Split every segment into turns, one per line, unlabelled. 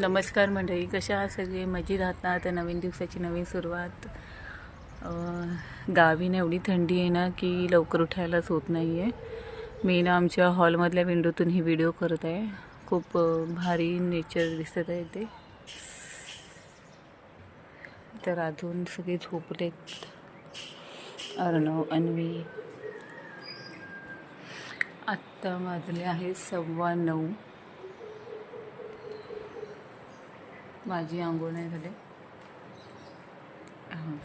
नमस्कार मंडळी कशा आहात सगळे? मजी राहतात ना? आता नवीन दिवसाची नवीन सुरुवात. अं, गावी ना एवढी थंडी आहे ना की लवकर उठायलाच होत नाही आहे मी ना आमच्या हॉलमधल्या विंडोतून ही व्हिडिओ करत आहे. खूप भारी नेचर दिसत आहे ते. तर अजून सगळे झोपलेत. अर्णव अन्वी. आत्ता वाजले आहे सव्वा नऊ. माझी आंघोळ नाही झाले. हां.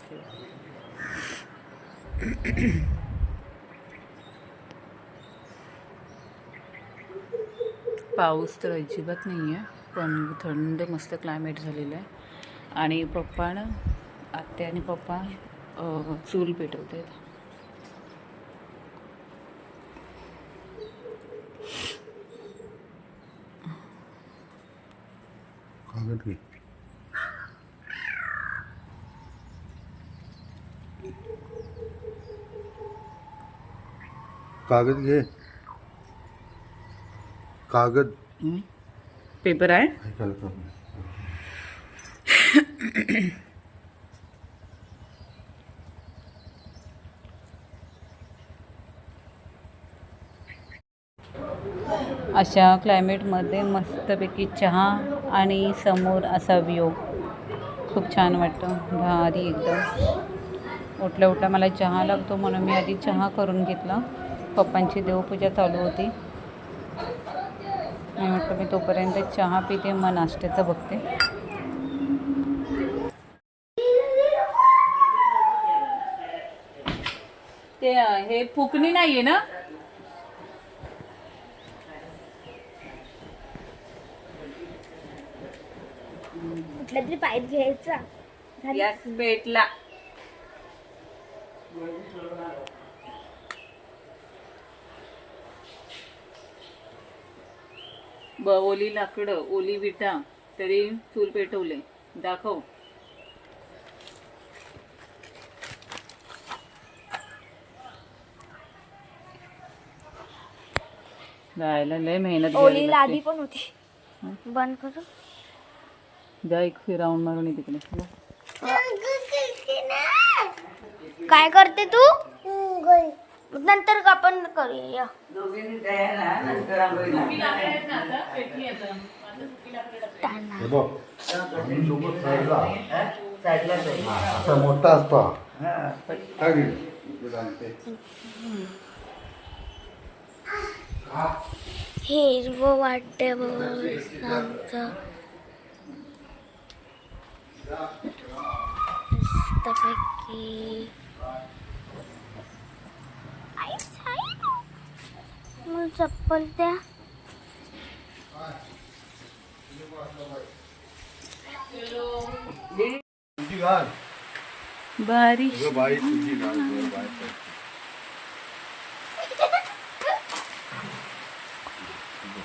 पाऊस तर अजिबात नाही आहे पण थंड मस्त क्लायमेट झालेलं आहे. आणि पप्पा ना आत्या आणि पप्पा चूल पेटवत
कागद घे कागद घे. कागद.
पेपर आहे?
का?
अशा क्लायमेटमध्ये मस्तपैकी चहा आणि समोर असा व्ह्यू खूप छान वाटतं. भारी एकदम. उठल्या उठल्या मला चहा लागतो म्हणून मी आधी चहा करून घेतला. पप्पांची देवपूजा चालू होती. मी म्हटलं मी तोपर्यंत चहा पिते मग नाश्त्याचं बघते. ते हे फुकणी नाही आहे ना?
कुठला तरी पाईप घ्यायचा. झाली.
यस भेटला ब ओली लाकडं ओली विटा तरी चूल पेटवले. दाखव. जायला लय मेहनत
ओली
घ्यावी लागते.
पण होती. बंद करू.
जा एक राऊंड मारून ये तिकडे
काय करते तू नंतर आपण करूया
हे बघ आम्ही सोबत साईडला हा, असा मोठा असतो हा. काय घे? हे सांगते.
हिरवं वाटते आमचं मस्तपैकी आईच आहे. मला चप्पल द्या
तुझी घाल
भारी
अगं बाई तुझी घाल गं, बाई.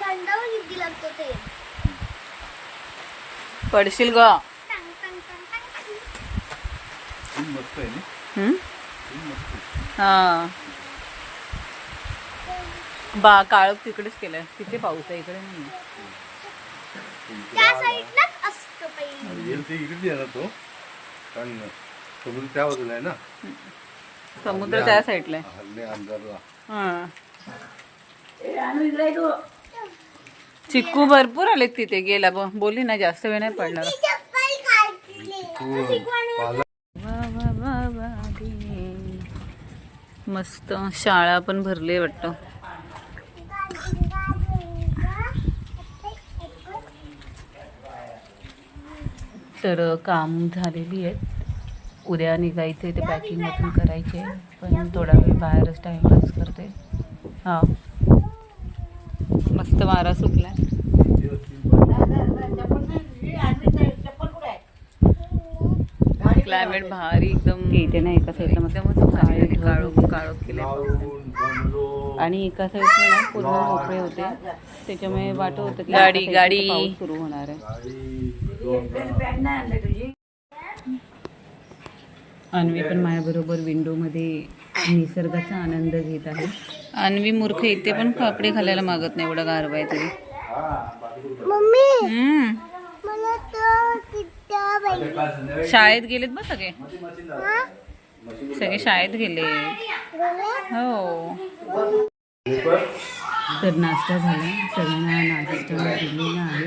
थंडावर किती लागतो ते
पडशील ग।
मस्त आहे ना?
हम्म?
खूप मस्त आहे.
हा. बा काळोख तिकडेच केलाय. तिथे पाऊस आहे इकडे नाही
त्या साईडलाच असतो पहिले
आणि येईल ते इकडे येणार तो. कारण समुद्र त्या बाजूला आहे ना?
समुद्र त्या साईडला आहे.
हल्ले अंधारला
हा. चिक्कू भरपूर आलेत तिथे. गेला ब बोली ना जास्त वेळ नाही पडणार.
चप्पल काढली
पाला.
मस्त शाळा पण भरली आहे वाटतं. तर काम झालेली आहेत. उद्या निघायचे ते पॅकिंग वगैरे करायचे. पण थोडा वेळ बाहेरच टाईमपास करते. हा. मस्त वारा सुटला क्लायमेट भारी एकदम इथे ना एका साईडला मस्त काळो काळो केले आणि एका साईडला ना पूर्ण मोकळे होते. त्याच्यामुळे वाटत होतं की गाडी गाडी. पाऊस सुरू होणार आहे. अन्वी पण माझ्याबरोबर विंडोमध्ये निसर्गाचा आनंद घेत आहे. अन्वी मूर्ख इथे पण कपडे घालायला मागत नाही एवढा गारवा आहे तरी.
मम्मी!
शाळेत गेलेत बघ सगळे. सगळे शाळेत गेले. हो. तर नाश्ता झाला. सगळ्यांना नाश्ता दिलेला आहे.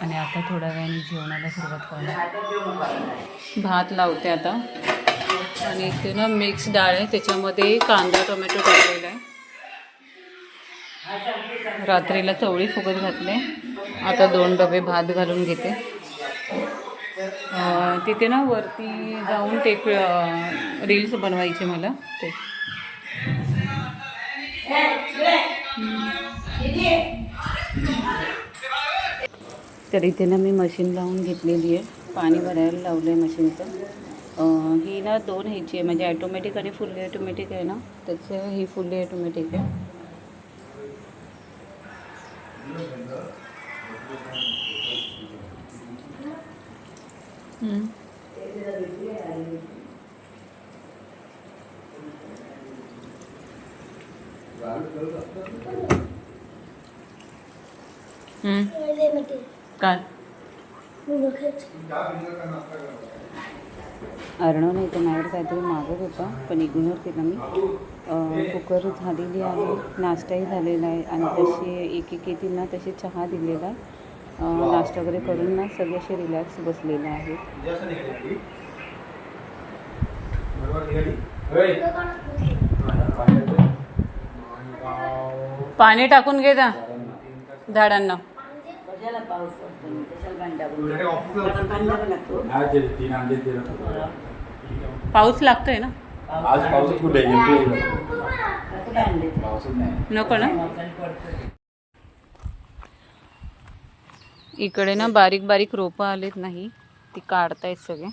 आणि आता थोड्या वेळाने जेवणाला सुरुवात करणार. भात लावते आता. आणि इथे ना मिक्स डाळ आहे. त्याच्यामध्ये कांदा टोमॅटो टाकलेला आहे. रात्रीला चवळी फुगत घातले. आता दोन डबे भात घालून घेते. तिथे ना वरती जाऊन ते रील्स बनवायचे मला. ते. तर इथे ना मी मशीन लावून घेतलेली आहे. पाणी भरायला लावलं आहे मशीनचं ही ना दोन ह्याची आहे. म्हणजे ॲटोमॅटिक आणि फुल्ली ॲटोमॅटिक आहे ना. त्याचं ही फुल्ली ॲटोमॅटिक आहे. काय? अर्णव नाही तर माझ्याकडे काहीतरी मागत होता पण इग्नोर केला मी. कुकर झालेली आहे नाश्ताही झालेला आहे आणि तसे एक एक येतील ना तसे चहा दिलेला नाश्ता वगैरे करून ना सगळे असे रिलॅक्स बसलेले आहेत. पाणी टाकून घे जा झाडांना. पाऊस लागतोय ना?
आज पाऊस कुठे
नको ना. इकडे ना बारीक बारीक रोपं आलेत नाही ती काढतायत सगळे.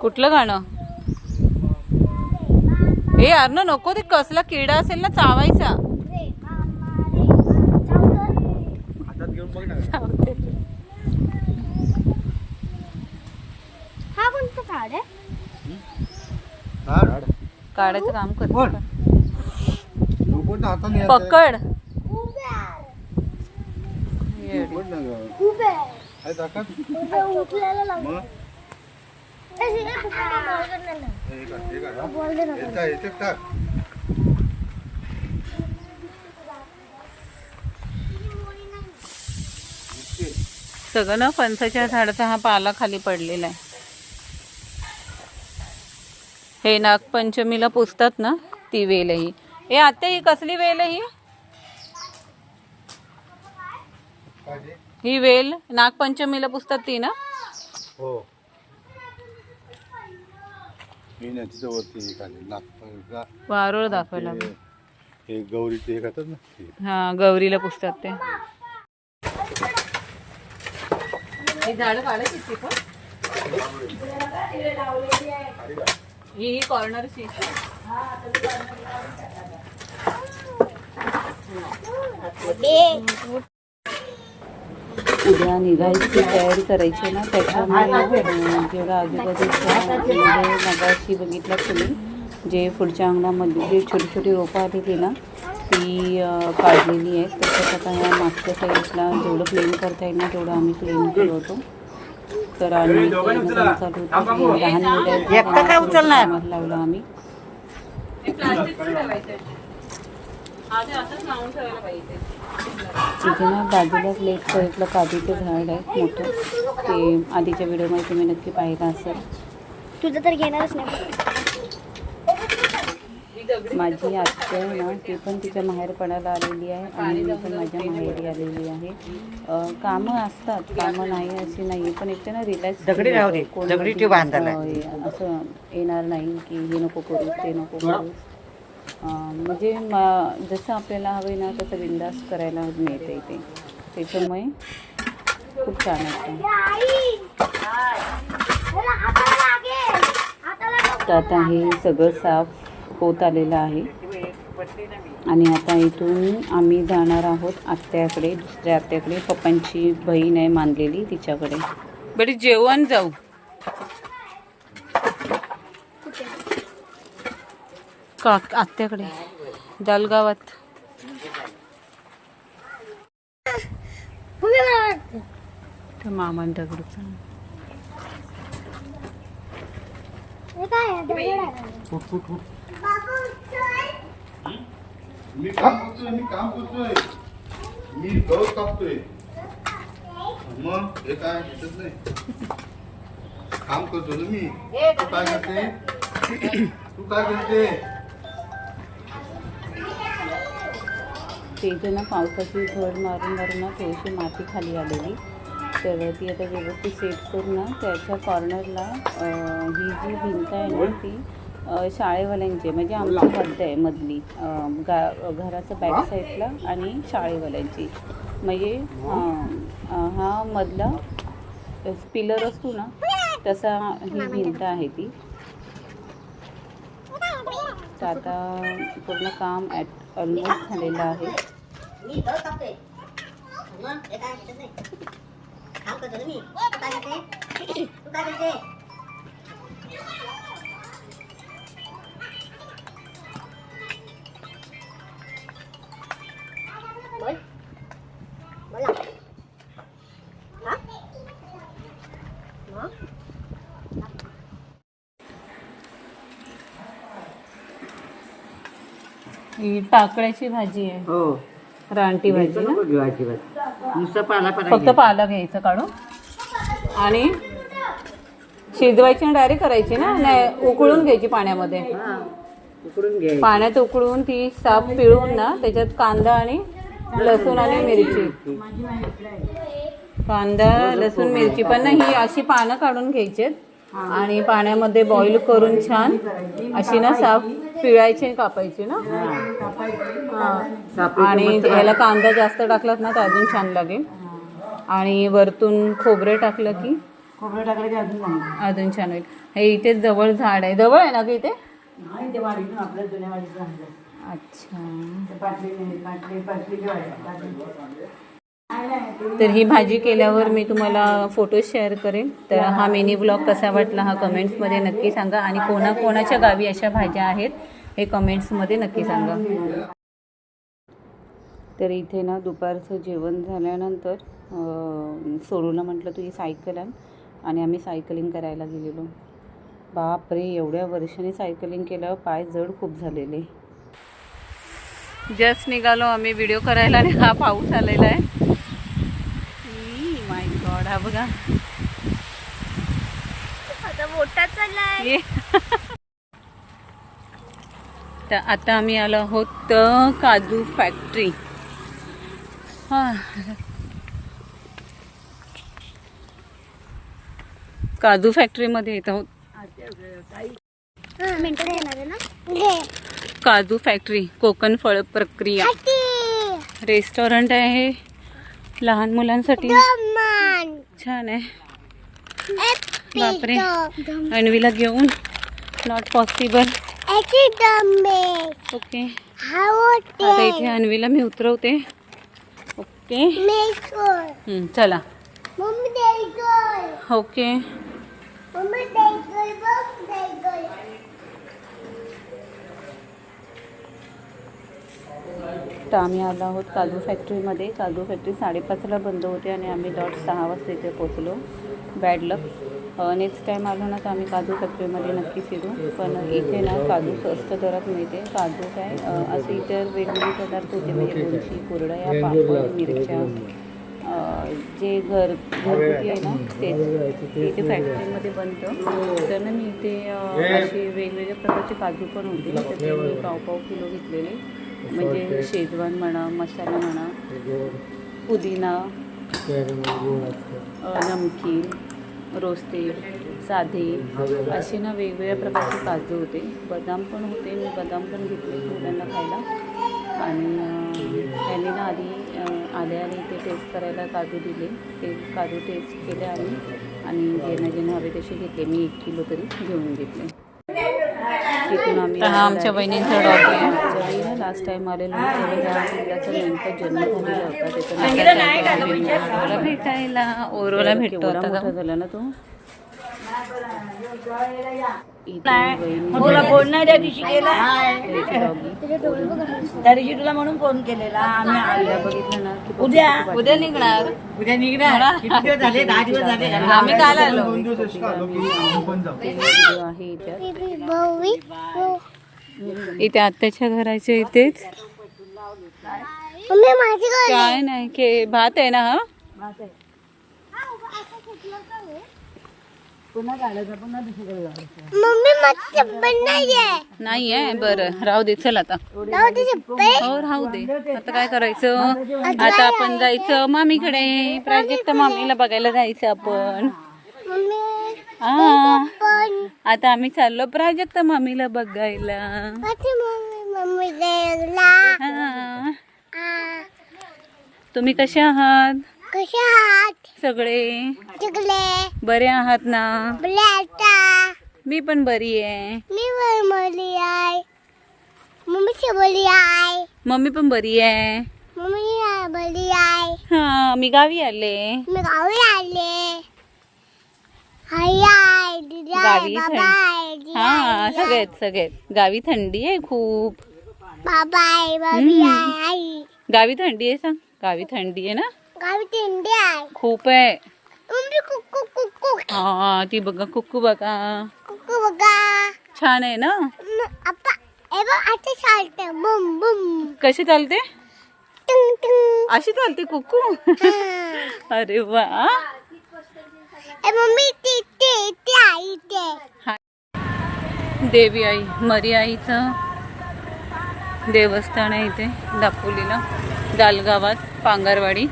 कुठलं गाणं? हे यार ना नको ते कसला किडा असेल ना चावायचा.
हातात घेऊन बघ ना.
हा कोणतं झाड आहे?
झाड
काढायचं काम कर
कोण?
पकड. येडी.
ना गं?
आहे
दाखव. मग? हे हे.
सगळं ना फणसाच्या झाडाचा हा पाला खाली पडलेला आहे. हे नागपंचमीला पुसतात ना ती वेल ही ए आता ही कसली वेल ही? ही वेल नागपंचमीला पुसतात ती ना?
हो. तिथं वरती हे खाली नागपूरला
वारोळ दाखवायला
ते- हे गौरीचे हे खातात ना ते.
हा गौरीला पुसतात ते. ही झाडं काढायची ही ही कॉर्नरची. उद्या निघायची तयारी करायची ना त्याच्यामुळे अं, जेवढं आजूबाजूच्या म्हणजे मगाशी बघितलं तुम्ही जे पुढच्या अंगणामध्ये जे छोटी छोटी रोपं आलेली ना ती काढलेली आहेत. तसंच आता ह्या मागच्या साईडला जेवढं क्लीन करता येईल ना तेवढं आम्ही क्लीन करत होतो. तर आणि. हे लहान मुलं लावलं आम्ही. तिथे ना बाजूलाच लेट साईडला काजूचं झाड आहे मोठं. ते आधीच्या व्हिडिओमध्ये तुम्ही नक्की पाहिलं असेल.
तुझं तर घेणारच नाही.
माझी आत्या आहे ना ती पण तिच्या माहेरपणाला आलेली आहे आणि मी पण माझ्या माहेरी आलेली आहे. कामं असतात कामं नाही अशी नाही पण एक ना रिलॅक्स
दगडी राहू दे. दगडी ठेव बांधायला.
असं येणार नाही की हे नको करू ते नको करू. म्हणजे म- जसं आपल्याला हवे ना तसं बिंदास करायला मिळतं इथे त्याच्यामुळे खूप छान वाटतं. तर आता हे सगळं साफ होत आलेलं आहे. आणि आता इथून आम्ही जाणार आहोत आत्याकडे दुसऱ्या आत्याकडे. पप्पांची बहीण आहे मानलेली तिच्याकडे. बरी जेवण जाऊ. का आत्याकडे. दालगावात. मामान
हे.
मी काम करतोय मी काम करतोय मी गवत कापतोय. मग हे काय? भेटत नाही. काम करतो ना मी. तू काय करते? तू काय करते?
ते इथे ना पावसाची झड मारून मारून ना थोडीशी माती खाली आलेली. तर ती आता व्यवस्थित सेट करून ना त्याच्या कॉर्नरला ही जी भिंत आहे ना ती शाळेवाल्यांची म्हणजे आमची हद्द आहे मधली. गा घराचं बॅक साईडला आणि शाळेवाल्यांची. म्हणजे हा मधला पिलर असतो ना तसा ही भिंत आहे ती. तर आता पूर्ण काम ॲट ऑलमोस्ट झालेलं आहे.
मी गवत कापतोय मग हे काय भेटत नाही काम करतो ना मी तू काय करते तू काय करते बोल बोला हा मग
ही टाकळ्याची भाजी आहे.
हो.
रानटी भाजी
घ्यायचं
ना
नुसतं पाला
फक्त
पाला
पाला घ्यायचं काढून. आणि शिजवायची आणि डायरेक्ट करायची ना? नाही उकळून घ्यायची पाण्यामध्ये.
हा उकडून
पाण्यात उकळून ती साफ पिळून ना त्याच्यात कांदा आणि लसूण आणि मिरची. कांदा लसूण मिरची पण ना ही अशी पानं काढून घ्यायचीत. आणि पाण्यामध्ये बॉईल करून छान अशी ना साफ पिळायची आणि कापायची ना? हा. आणि याला कांदा जास्त टाकलात ना तर अजून छान लागेल. आणि वरतून खोबरे टाकलं की?
खोबरं टाकलं की अजून चांगलं
अजून छान होईल. हे इथे जवळ झाड आहे. जवळ आहे ना ग इथे?
नाही ते वाडीतून आपल्या जुन्या वाडीतून आणलं
अच्छा.
पाटली पाटली पाटली
तर ही भाजी केल्यावर मी तुम्हाला फोटो शेअर करेन. तर हा मिनी ब्लॉग कसा वाटला हा कमेंट्समध्ये नक्की सांगा. आणि कोणाकोणाच्या गावी अशा भाज्या आहेत हे कमेंट्समध्ये नक्की सांगा. तर इथे ना दुपारचं जेवण झाल्यानंतर सोरूला सोनूला म्हटलं तुझी सायकल आण. आणि आम्ही सायकलिंग करायला गेलेलो. बापरे एवढ्या वर्षाने सायकलिंग केल्यावर पाय जड खूप झालेले. जस्ट निघालो आम्ही. व्हिडिओ करायला आणि हा पाऊस आलेला आहे. हा बघा.
आता मोठा चाललाय.
ये. तर आता आम्ही आलो आहोत काजू फॅक्टरी हा. काजू फॅक्टरीमध्ये येत आहोत. काजू फॅक्टरी कोकण फळ प्रक्रिया. रेस्टॉरंट आहे. लहान मुलांसाठी. छान। आहे बापरे. अणवीला घेऊन नॉट पॉसिबल. ओके. आता इथे अन्वीला मी। उतरवते ओके चला. ओके तर आम्ही आलो आहोत काजू फॅक्टरीमध्ये. काजू फॅक्टरी साडेपाचला बंद होते आणि आम्ही डॉट सहा वाजता इथे पोचलो बॅड लक नेक्स्ट टाईम आलो ना तर आम्ही काजू फॅक्टरीमध्ये नक्की फिरू. पण इथे ना काजू स्वस्त दरात मिळते. काजू काय असे इतर वेगवेगळे पदार्थ होते. म्हणजे लोणची कुरडया पापड मिरच्या. जे घर घरगुती आहे ना ते इथे फॅक्टरीमध्ये बनतं. तर ना मी इथे असे वेगवेगळ्या प्रकारचे काजू पण होते. तर ते मी पाव पाव किलो घेतलेले. म्हणजे शेजवान म्हणा मसाला म्हणा पुदिना नमकीन रोस्टेड साधे असे ना वेगवेगळ्या प्रकारचे काजू होते. बदाम पण होते मी बदाम पण घेतले मुलांना खायला. आणि त्यांनी ना आधी आले ते टेस्ट करायला काजू दिले. ते काजू टेस्ट केले आणि आणि ज्यांना ज्यांना हवे तसे घेतले. मी एक किलो तरी घेऊन घेतले. तिथून आम्ही
आमच्या बहिणींचा आहे.
लास्ट टाइम आलेलो तेव्हा नेमका जन्म झालेला होता
भेटायला ओरोला भेटतो
मोठा. झाला ना तो इथे बहीण
तुला फोन नाही त्या दिवशी केला. त्या दिवशी तुला म्हणून फोन केलेला आम्ही आलो
तिला बघितलं ना की
उद्या
उद्या निघणार
उद्या निघणार झाले दहा दिवस झाले
आम्ही काल आलो
आहे
इथे आत्याच्या घराच्या इथेच.
मम्मी माझी गाडी
काय नाही के भात आहे ना हा? नाही आहे. बरं. राहू दे चल आता.
राहू दे चप्पल.
हो राहू दे. आता काय करायचं? आता आपण जायचं मामीकडे. प्राजक्त मामीला बघायला जायचं आपण. हा आता आम्ही चाललो प्राजक्त मामीला बघायला.
माझी मम्मी मम्मी गेला
हा.
आ,
तुम्ही कसे आहात?
कसे आहात?
सगळे?
चिकले
बरे आहात ना?
ब्लॅटा
मी पण बरी आहे.
मी बरी आहे. मम्मी बरी आहे.
मम्मी पण बरी आहे.
मम्मी बरी आहे.
हा मी गावी आले.
मी गावी आले.
गावी
बाबा
थंड-
आहे दीदी
हा
आहे,
सगळेत सगळेत गावी थंडी आहे खूप.
बाबा आहे बाबी आहे आई
गावी थंडी आहे सांग. गावी थंडी आहे ना?
गावी तिंडी आहे.
खूप आहे.
मम्मी कुक्कू कुक्कू
हा ती बघा कुक्कू बघा.
कुक्कू बघा.
छान आहे ना?
म, आप्पा ए बघ आता चालतं बुम बुम.
कशी चालते?
टुंग टुंग.
अशी चालते कुक्कू
हा.
अरे वा.
ए मम्मी ती ती ती आई ते
देवी आई मरी आईचं देवस्थान आहे इथे दापोलीला दालगावात पांगारवाडी.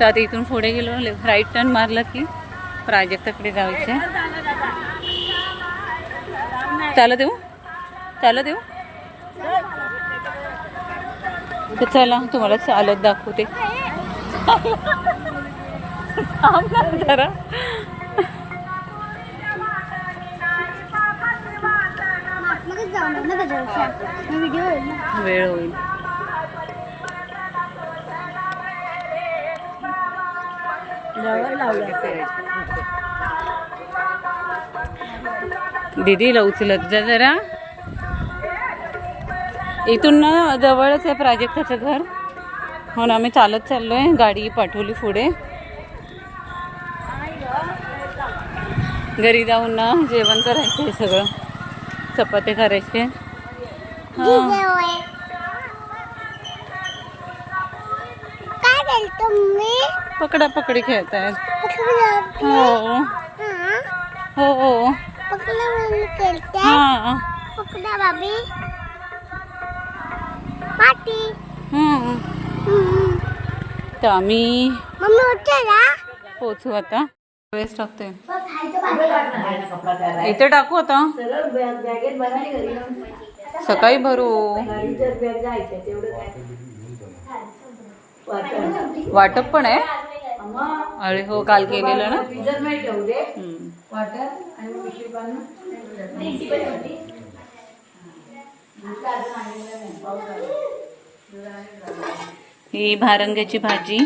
तर आता इथून पुढे गेलो राईट टर्न मारला की प्राजक्ताकडे जायचं. चालत देऊ चालत देऊ तर चला तुम्हाला चालत दाखवते. थांब ना जरा वेळ होईल दिदीला उचलत जा जरा. इथून ना जवळच आहे प्राजक्ताचं घर. म्हणून आम्ही चालत चाललोय. गाडी पाठवली पुढे. घरी जाऊन ना जेवण करायचं आहे सगळं. चपात्या करायचे हा. पकडा पकडी खेळतायत
पकडा
हो.
हा?
हो हो.
पकडा खेळते
हा.
बाबी पाटी.
हम्म. तर आम्ही
मम्मी उठला
पोचू आता. वेळेस टाकते इथे टाकू आता. सकाळी भरू. वाटप पण आहे. अरे हो काल केलेलं ना.
फ्रीजर
ही भारंग्याची भाजी.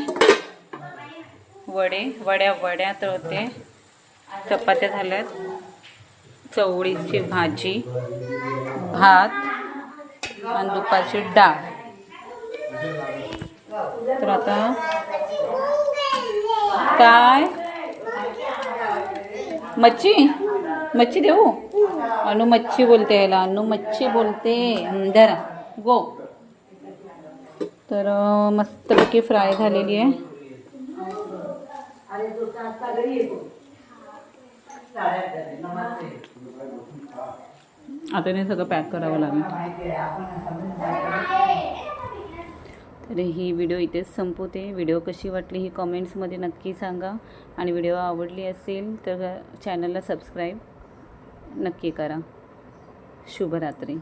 वडे वड्या वड्या तळते चपात्या झाल्यात. चवळीची भाजी भात आणि दुपारची डाळ. तर आता काय? मच्छी? मच्छी देऊ? अनु मच्छी बोलते याला. अनु मच्छी बोलते. अंधारा गो. तर मस्तपैकी फ्राय झालेली आहे. आता नाही सगळं पॅक करावं लागेल. तर ही व्हिडिओ इथेच संपवते. व्हिडिओ कशी वाटली ही कॉमेंट्समध्ये नक्की सांगा. आणि व्हिडिओ आवडली असेल तर चॅनलला सबस्क्राईब नक्की करा. शुभरात्री.